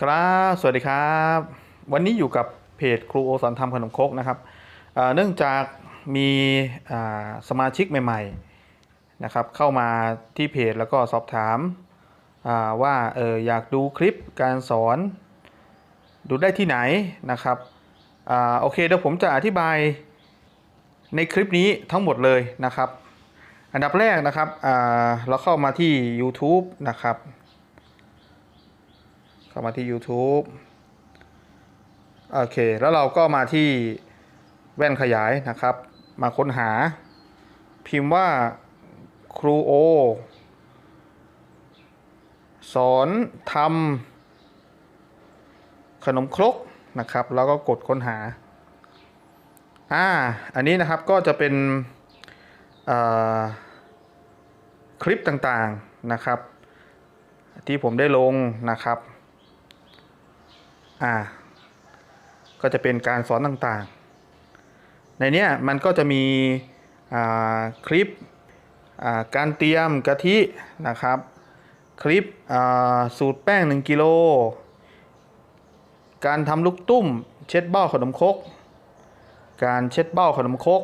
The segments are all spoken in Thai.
ครับสวัสดีครับ วันนี้อยู่กับเพจครูโอสอนทำขนมครกนะครับเนื่องจากมีสมาชิกใหม่ๆนะครับเข้ามาที่เพจแล้วก็สอบถามาว่าเอออยากดูคลิปการสอน ดูได้ที่ไหนนะครับอโอเคเดี๋ยวผมจะอธิบายในคลิปนี้ทั้งหมดเลยนะครับ อันดับแรกนะครับเราเข้ามาที่ YouTube นะครับ เข้ามาที่ YouTube โอเค แล้วเราก็มาที่แว่นขยายนะครับ มาค้นหา พิมพ์ว่าครูโอ สอนทำขนมครกนะครับ แล้วก็กดค้นหา อ่า อันนี้นะครับก็จะเป็นคลิปต่างๆนะครับ ที่ผมได้ลงนะครับ อ่า ก็จะเป็นการสอนต่างๆ ในเนี้ยมันก็จะมีคลิปการเตรียมกะทินะครับ คลิปสูตรแป้ง 1กิโล การทำลูกตุ้ม เช็ดเบ้าขนมคก การเช็ดเบ้าขนมคก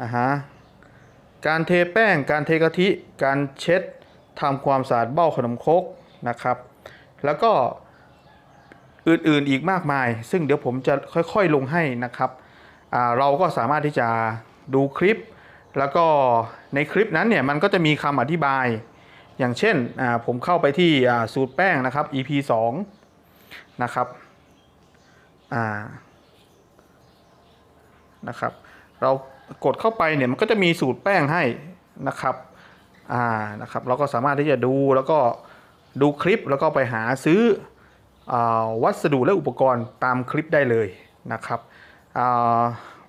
อ่าฮะการเทแป้ง การเทกะทิ การเช็ดทำความสะอาดเบ้าขนมคกนะครับ แล้วก็ อื่นๆอีกมากมาย ซึ่งเดี๋ยวผมจะค่อยๆลงให้นะครับ เราก็สามารถที่จะดูคลิป แล้วก็ในคลิปนั้นเนี่ยมันก็จะมีคำอธิบาย อย่างเช่นผมเข้าไปที่สูตรแป้งนะครับ EP 2นะครับนะครับ เรากดเข้าไปเนี่ยมันก็จะมีสูตรแป้งให้นะครับอ่านะครับ เราก็สามารถที่จะดูแล้วก็ดูคลิปแล้วก็ไปหาซื้อ วัสดุและอุปกรณ์ตามคลิปได้เลยนะครับ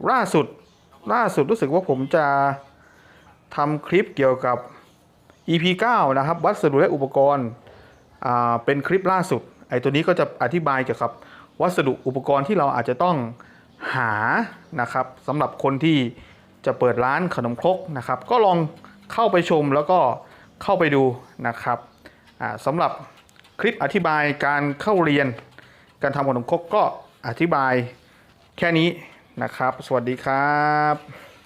ล่าสุดล่าสุดรู้สึกว่าผมจะทำคลิปเกี่ยวกับ EP 9 นะครับ วัสดุและอุปกรณ์เป็นคลิปล่าสุดไอ้ตัวนี้ก็จะอธิบายเกี่ยวกับวัสดุอุปกรณ์ที่เราอาจจะต้องหานะครับสำหรับคนที่จะเปิดร้านขนมครกนะครับ ก็ลองเข้าไปชมแล้วก็เข้าไปดูนะครับสำหรับ คลิปอธิบายการเข้าเรียน การทำขนมครกก็อธิบายแค่นี้นะครับ สวัสดีครับ